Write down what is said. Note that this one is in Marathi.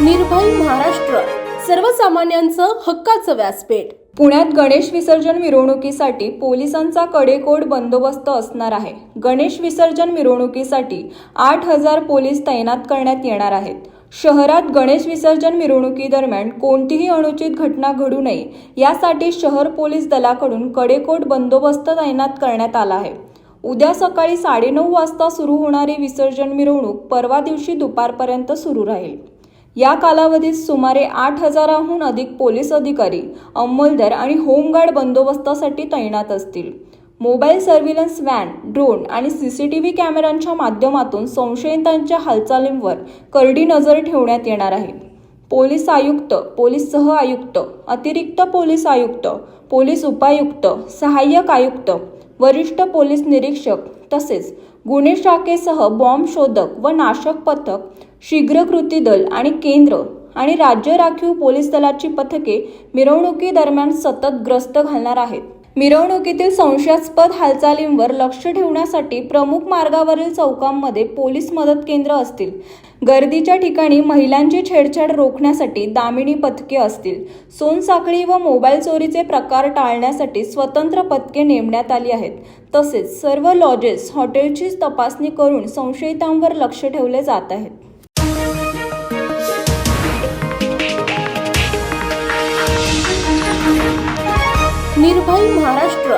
निर्भय महाराष्ट्र. सर्वसामान्यांचं हक्काचं व्यासपीठ. पुण्यात गणेश विसर्जन मिरवणुकीसाठी पोलिसांचा कडेकोट बंदोबस्त असणार आहे. गणेश विसर्जन मिरवणुकीसाठी आठ हजार पोलीस तैनात करण्यात येणार आहेत. शहरात गणेश विसर्जन मिरवणुकीदरम्यान कोणतीही अनुचित घटना घडू नये यासाठी शहर पोलीस दलाकडून कडेकोट बंदोबस्त तैनात करण्यात आला आहे. उद्या सकाळी साडेनऊ वाजता सुरू होणारी विसर्जन मिरवणूक परवा दिवशी दुपारपर्यंत सुरू राहील. या कालावधीत सुमारे आठ हजाराहून अधिक पोलीस अधिकारी अंमलदार आणि होमगार्ड बंदोबस्तासाठी तैनात असतील. मोबाईल सर्व्हिलन्स व्हॅन ड्रोन आणि सी सी टी व्ही कॅमेऱ्यांच्या माध्यमातून संशयितांच्या हालचालींवर करडी नजर ठेवण्यात येणार आहे. पोलीस आयुक्त पोलीस सह आयुक्त अतिरिक्त पोलीस आयुक्त पोलीस उपायुक्त सहाय्यक आयुक्त वरिष्ठ पोलीस निरीक्षक तसेच गुन्हे शाखेसह बॉम्ब शोधक व नाशक पथक शीघ्र कृती दल आणि केंद्र आणि राज्य राखीव पोलीस दलाची पथके मिरवणुकीदरम्यान सतत ग्रस्त घालणार आहेत. मिरवणुकीतील संशयास्पद हालचालींवर लक्ष ठेवण्यासाठी प्रमुख मार्गावरील चौकांमध्ये पोलीस मदत केंद्र असतील. गर्दीच्या ठिकाणी महिलांची छेडछाड रोखण्यासाठी दामिनी पथके असतील. सोनसाखळी व मोबाईल चोरीचे प्रकार टाळण्यासाठी स्वतंत्र पथके नेमण्यात आली आहेत. तसेच सर्व लॉजेस हॉटेलची तपासणी करून संशयितांवर लक्ष ठेवले जात आहेत. निर्भय महाराष्ट्र.